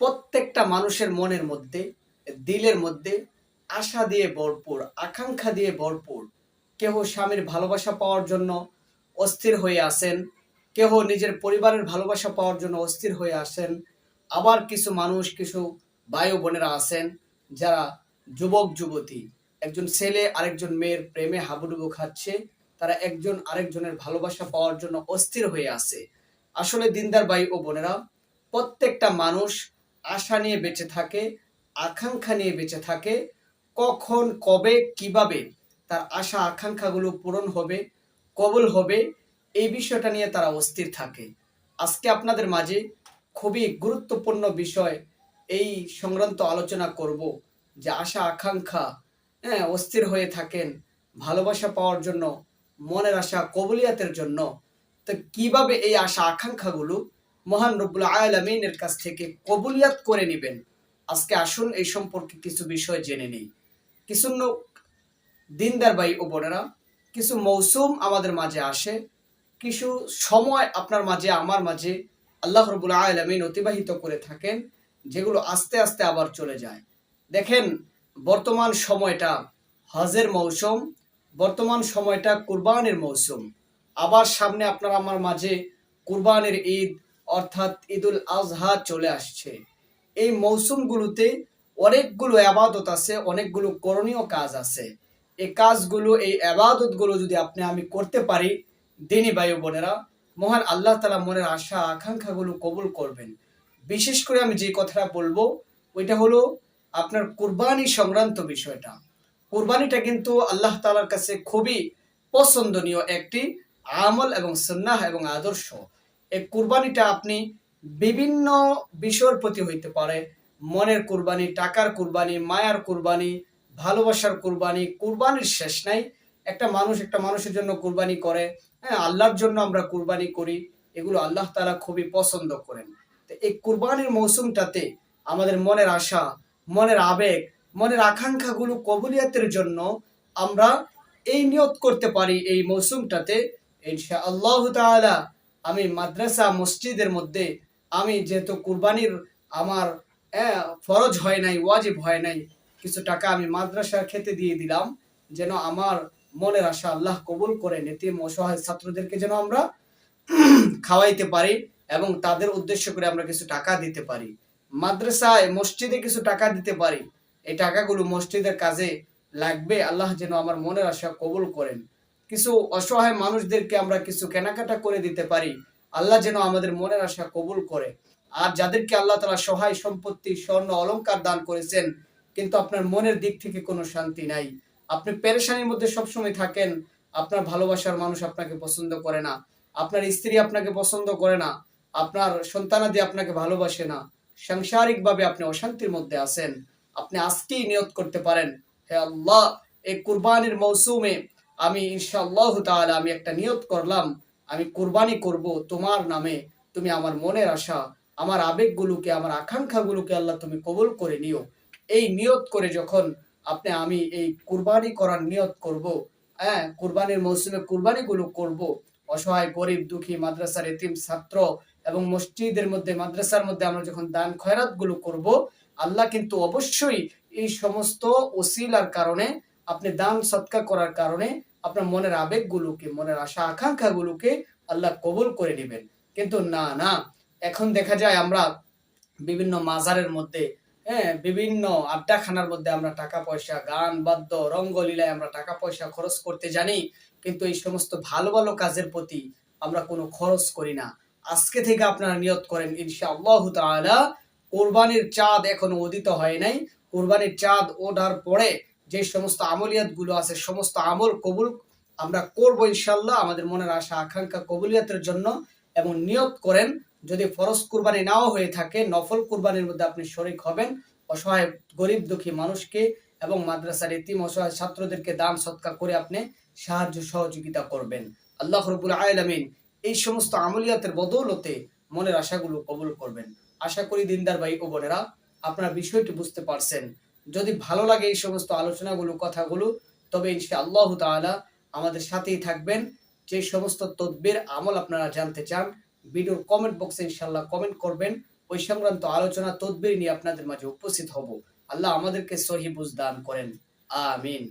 প্রত্যেকটা মানুষের মনের মধ্যে, দিলের মধ্যে আশা দিয়ে ভরপুর, আকাঙ্ক্ষা দিয়ে ভরপুর। কেহ স্বামীর ভালোবাসা পাওয়ার জন্য অস্থির হয়ে আসেন, কেহ নিজের পরিবারের ভালোবাসা পাওয়ার জন্য অস্থির হয়ে আসেন। আবার কিছু মানুষ, কিছু ও বোনেরা আছেন যারা যুবক, যুবতী। একজন ছেলে, আরেকজন মেয়ের প্রেমে হাবুডুবু খাচ্ছে, তারা একজন আরেকজনের ভালোবাসা পাওয়ার জন্য অস্থির হয়ে আছে আসলে দিনদার ভাই ও বোনেরা, প্রত্যেকটা মানুষ আশা নিয়ে বেঁচে থাকে, আকাঙ্ক্ষা নিয়ে বেঁচে থাকে, কখন, কবে, কীভাবে তার আশা, আকাঙ্ক্ষাগুলো পূরণ হবে, কবল হবে, এই বিষয়টা নিয়ে তারা অস্থির থাকে। আজকে আপনাদের মাঝে খুবই গুরুত্বপূর্ণ বিষয় এই সংক্রান্ত আলোচনা করব যে আশা, আকাঙ্ক্ষা হ্যাঁ অস্থির হয়ে থাকেন, ভালোবাসা পাওয়ার জন্য, মনের আশা, কবুলিয়াতের জন্য। তো কীভাবে এই আশা, আকাঙ্ক্ষাগুলো মহান রব্বুল আয়ালামিনের কাছ থেকে কবুলিয়াত করে নেবেন। আজকে আসুন এই সম্পর্কে কিছু বিষয় জেনে নিই। কিছু লোক, দিনদার ভাই ও বোনেরা, কিছু মৌসুম আমাদের মাঝে আসে, কিছু সময় আপনার মাঝে, আমার মাঝে আল্লাহ রবুল আলমিন অতিবাহিত করে থাকেন, যেগুলো আস্তে আস্তে আবার চলে যায়। দেখেন, বর্তমান সময়টা হজের মৌসুম, বর্তমান সময়টা কুরবানের মৌসুম। আবার সামনে আপনার, আমার মাঝে কুরবানের ঈদ অর্থাৎ ঈদুল আজহা চলে আসছে। এই মৌসুমগুলোতে অনেকগুলো আবাদত আছে, অনেকগুলো করণীয় কাজ আছে। এই কাজগুলো, এই আবাদতগুলো যদি আপনি, আমি করতে পারি, দিনী বায়ু বোনেরা, মহান আল্লাহ তালা মনের আশা, আকাঙ্ক্ষাগুলো কবুল করবেন। বিশেষ করে আমি যে কথাটা বলব, ওইটা হলো আপনার কুরবানি সংক্রান্ত বিষয়টা। কুরবানিটা কিন্তু আল্লাহ তালার কাছে খুবই পছন্দনীয় একটি আমল এবং সন্ন্যাহ এবং আদর্শ। এই কুরবানিটা আপনি বিভিন্ন বিষয়ের প্রতি হইতে পারে। মনের কুরবানি, টাকার কুরবানি, মায়ার কুরবানি, ভালোবাসার কুরবানি, কুরবানির শেষ নাই। একটা মানুষ একটা মানুষের জন্য কুরবানি করে হ্যাঁ আল্লাহর জন্য আমরা কুরবানি করি, এগুলো আল্লাহ তালা খুবই পছন্দ করেন। তো এই কুরবানির মৌসুমটাতে আমাদের মনের আশা, মনের আবেগ, মনের আকাঙ্ক্ষাগুলো কবুলিয়াতের জন্য আমরা এই নিয়ত করতে পারি এই মৌসুমটাতে। ইনশা আল্লাহ তাআলা আমি মাদ্রাসা মসজিদের মধ্যে আমি যেহেতু কুরবানির আমার ফরজ হয় নাই, ওয়াজিব হয় নাই, কিছু টাকা আমি মাদ্রাসার খেতে দিয়ে দিলাম, যেন আমার মনের আশা আল্লাহ কবুল করে নেতিম অসহায় ছাত্রদেরকে যেন আমরা খাওয়াইতে পারি এবং তাদের উদ্দেশ্য করে আমরা কিছু টাকা দিতে পারি। মাদ্রাসায় মসজিদে কিছু টাকা দিতে পারি, এই টাকাগুলো মসজিদের কাজে লাগবে, আল্লাহ যেন আমার মনের আশা কবুল করেন। কিছু অসহায় মানুষদেরকে আমরা কিছু কেনাকাটা করে দিতে পারি। আল্লাহ যেন আমাদের মনের আশা কবুল করে। আর যাদেরকে আল্লাহ তালা সহায় সম্পত্তি, স্বর্ণ, অলংকার দান করেছেন, কিন্তু আপনার মনের দিক থেকে কোনো শান্তি নাই। আপনি পেরেশানির মধ্যে সবসময় থাকেন, আপনার ভালোবাসার মানুষ আপনাকে পছন্দ করে না। আপনার স্ত্রী আপনাকে পছন্দ করে না। আপনার সন্তানাদি আপনাকে ভালোবাসে না। সাংসারিকভাবে আপনি অশান্তির মধ্যে আছেন। আপনি আজকেই নিয়ত করতে পারেন, হে আল্লাহ, এই কুরবানির মৌসুমে আমি ইনশাআল্লাহ তাআলা, আমি একটা নিয়ত করলাম, আমি কুরবানি করব তোমার নামে, তুমি আমার মনের আশা, আমার আবেগগুলোকে, আমার আকাঙ্ক্ষাগুলোকে আল্লাহ তুমি কবুল করে নিও। এই নিয়ত করে যখন আপনি, আমি এই কুরবানি করার নিয়ত করব হ্যাঁ কুরবানির মৌসুমে কুরবানিগুলো করব, অসহায়, গরিব, দুঃখী, মাদ্রাসার এতিম ছাত্র এবং মসজিদের মধ্যে, মাদ্রাসার মধ্যে আমরা যখন দান খয়রাতগুলো করব, আল্লাহ কিন্তু অবশ্যই এই সমস্ত ওসিলার কারণে, আপনি দান সৎকার করার কারণে আপনার মনের আবেগগুলোকে, মনের আশা, আকাঙ্ক্ষাগুলোকে আল্লাহ কবুল করে নেবেন। কিন্তু না না, এখন দেখা যায় আমরা বিভিন্ন মাজারের মধ্যে হ্যাঁ বিভিন্ন আড্ডাখানার মধ্যে আমরা টাকা পয়সা, গান, বাদ্য, রঙ্গলীলায় আমরা টাকা পয়সা খরচ করতে জানি, কিন্তু এই সমস্ত ভালো ভালো কাজের প্রতি আমরা কোনো খরচ করি না। আজকে থেকে আপনারা নিয়ত করেন ইনশা আল্লাহ তাআলা, কোরবানির চাঁদ এখনও উদিত হয় নাই। কোরবানির চাঁদ ওঠার পরে যে সমস্ত আমলিয়াতগুলো আছে, সমস্ত আমল কবুল আমরা করব ইনশাল্লাহ। আমাদের মনের আশা, আকাঙ্ক্ষা কবুলিয়াতের জন্য এবং নিয়ত করেন, যদি ফরজ কুরবানি নাও হয়ে থাকে, নফল কুরবানির মধ্যে আপনি শরিক হবেন। অসহায়, গরিব, দুঃখী মানুষকে এবং মাদ্রাসার ইতিম অসহায় ছাত্রদেরকে দান, সৎকার করে আপনি সাহায্য, সহযোগিতা করবেন। আল্লাহ রবুল আলমিন এই সমস্ত আমলিয়াতের বদৌলতে মনের আশাগুলো কবুল করবেন। আশা করি দিনদার ভাই ও বোনেরা, আপনারা বিষয়টি বুঝতে পারছেন। যদি ভালো লাগে এই সমস্ত আলোচনাগুলো, কথাগুলো, তবে ইনশা আল্লাহ তালা আমাদের সাথেই থাকবেন। যে সমস্ত তদ্বির, আমল আপনারা জানতে চান, ভিডিওর কমেন্ট বক্সে ইনশাল্লাহ কমেন্ট করবেন। ওই সংক্রান্ত আলোচনা, তদ্বির নিয়ে আপনাদের মাঝে উপস্থিত হব। আল্লাহ আমাদেরকে সহি বুঝ দান করেন। আমিন।